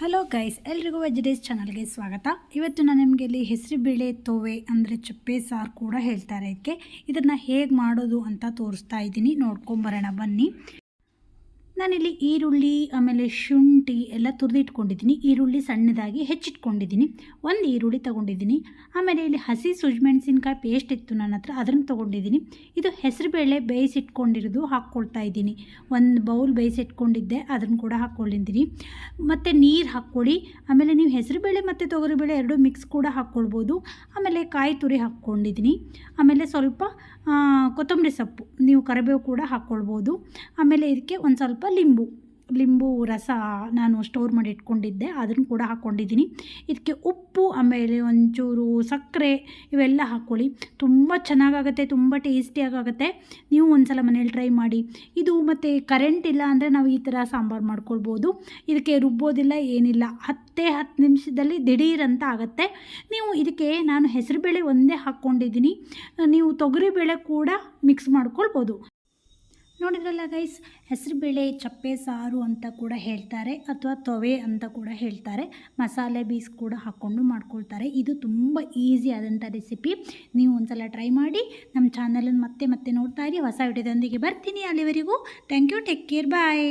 Hello guys ಎಲ್ರಿಗೂ ವೆಜಿಟೇಸ್ ಚಾನಲ್ಗೆ ಸ್ವಾಗತ. ಇವತ್ತು ನಾನು ನಿಮಗೆ ಇಲ್ಲಿ ಹೆಸರುಬೇಳೆ ತೋವೆ ಅಂದರೆ ಚಪ್ಪೆ ಸಾರು ಕೂಡ ಹೇಳ್ತಾರೆ. ಇದಕ್ಕೆ ಇದನ್ನು ಹೇಗೆ ಮಾಡೋದು ಅಂತ ತೋರಿಸ್ತಾ ಇದ್ದೀನಿ. ನೋಡ್ಕೊಂಬರೋಣ ಬನ್ನಿ. ನಾನಿಲ್ಲಿ ಈರುಳ್ಳಿ, ಆಮೇಲೆ ಶುಂಠಿ ಎಲ್ಲ ತುರಿದಿಟ್ಕೊಂಡಿದ್ದೀನಿ. ಈರುಳ್ಳಿ ಸಣ್ಣದಾಗಿ ಹೆಚ್ಚಿಟ್ಕೊಂಡಿದ್ದೀನಿ. ಒಂದು ಈರುಳ್ಳಿ ತೊಗೊಂಡಿದ್ದೀನಿ. ಆಮೇಲೆ ಇಲ್ಲಿ ಹಸಿ ಸುಜ್ಮೆಣಸಿನ್ಕಾಯಿ ಪೇಸ್ಟ್ ಇತ್ತು ನನ್ನ ಹತ್ರ ಅದನ್ನು ತೊಗೊಂಡಿದ್ದೀನಿ. ಇದು ಹೆಸರುಬೇಳೆ ಬೇಯಿಸಿಟ್ಕೊಂಡಿರೋದು ಹಾಕ್ಕೊಳ್ತಾ ಇದ್ದೀನಿ. ಒಂದು ಬೌಲ್ ಬೇಯಿಸಿಟ್ಕೊಂಡಿದ್ದೆ ಅದನ್ನು ಕೂಡ ಹಾಕ್ಕೊಂಡಿದ್ದೀನಿ ಮತ್ತು ನೀರು ಹಾಕ್ಕೊಳ್ಳಿ. ಆಮೇಲೆ ನೀವು ಹೆಸರುಬೇಳೆ ಮತ್ತು ತೊಗರಿಬೇಳೆ ಎರಡು ಮಿಕ್ಸ್ ಕೂಡ ಹಾಕ್ಕೊಳ್ಬೋದು. ಆಮೇಲೆ ಕಾಯಿ ತುರಿ ಹಾಕ್ಕೊಂಡಿದ್ದೀನಿ. ಆಮೇಲೆ ಸ್ವಲ್ಪ ಕೊತ್ತಂಬರಿ ಸೊಪ್ಪು, ನೀವು ಕರಿಬೇವು ಕೂಡ ಹಾಕ್ಕೊಳ್ಬೋದು. ಆಮೇಲೆ ಇದಕ್ಕೆ ಒಂದು ಸ್ವಲ್ಪ ಲಿಂಬು ಲಿಂಬು ರಸ ನಾನು ಸ್ಟೋರ್ ಮಾಡಿ ಇಟ್ಕೊಂಡಿದ್ದೆ, ಅದನ್ನು ಕೂಡ ಹಾಕ್ಕೊಂಡಿದ್ದೀನಿ. ಇದಕ್ಕೆ ಉಪ್ಪು, ಆಮೇಲೆ ಒಂಚೂರು ಸಕ್ಕರೆ ಇವೆಲ್ಲ ಹಾಕ್ಕೊಳ್ಳಿ. ತುಂಬ ಚೆನ್ನಾಗಾಗತ್ತೆ, ತುಂಬ ಟೇಸ್ಟಿಯಾಗುತ್ತೆ ನೀವು ಒಂದ್ಸಲ ಮನೇಲಿ ಟ್ರೈ ಮಾಡಿ. ಇದು ಮತ್ತು ಕರೆಂಟ್ ಇಲ್ಲ ಅಂದರೆ ನಾವು ಈ ಥರ ಸಾಂಬಾರು ಮಾಡ್ಕೊಳ್ಬೋದು. ಇದಕ್ಕೆ ರುಬ್ಬೋದಿಲ್ಲ, ಏನಿಲ್ಲ. ಹತ್ತೇ ಹತ್ತು ನಿಮಿಷದಲ್ಲಿ ದಿಢೀರಂತ ಆಗುತ್ತೆ. ನೀವು ಇದಕ್ಕೆ ನಾನು ಹೆಸರುಬೇಳೆ ಒಂದೇ ಹಾಕ್ಕೊಂಡಿದ್ದೀನಿ. ನೀವು ತೊಗರಿಬೇಳೆ ಕೂಡ ಮಿಕ್ಸ್ ಮಾಡ್ಕೊಳ್ಬೋದು. ನೋಡಿದ್ರಲ್ಲ ಗೈಸ್ ಹೆಸರುಬೇಳೆ ಚಪ್ಪೆ, ಸಾರು ಅಂತ ಕೂಡ ಹೇಳ್ತಾರೆ ಅಥವಾ ತೊವೆ ಅಂತ ಕೂಡ ಹೇಳ್ತಾರೆ. ಮಸಾಲೆ ಬೀಸ್ ಕೂಡ ಹಾಕ್ಕೊಂಡು ಮಾಡ್ಕೊಳ್ತಾರೆ. ಇದು ತುಂಬ ಈಸಿ ಆದಂಥ ರೆಸಿಪಿ ನೀವು ಒಂದ್ಸಲ ಟ್ರೈ ಮಾಡಿ ನಮ್ಮ ಚಾನಲನ್ನು ಮತ್ತೆ ಮತ್ತೆ ನೋಡ್ತಾ ಇರಿ. ಹೊಸ ವಿಡಿಯೋದೊಂದಿಗೆ ಬರ್ತೀನಿ ಅಲ್ಲಿವರೆಗೂ. Thank you take care bye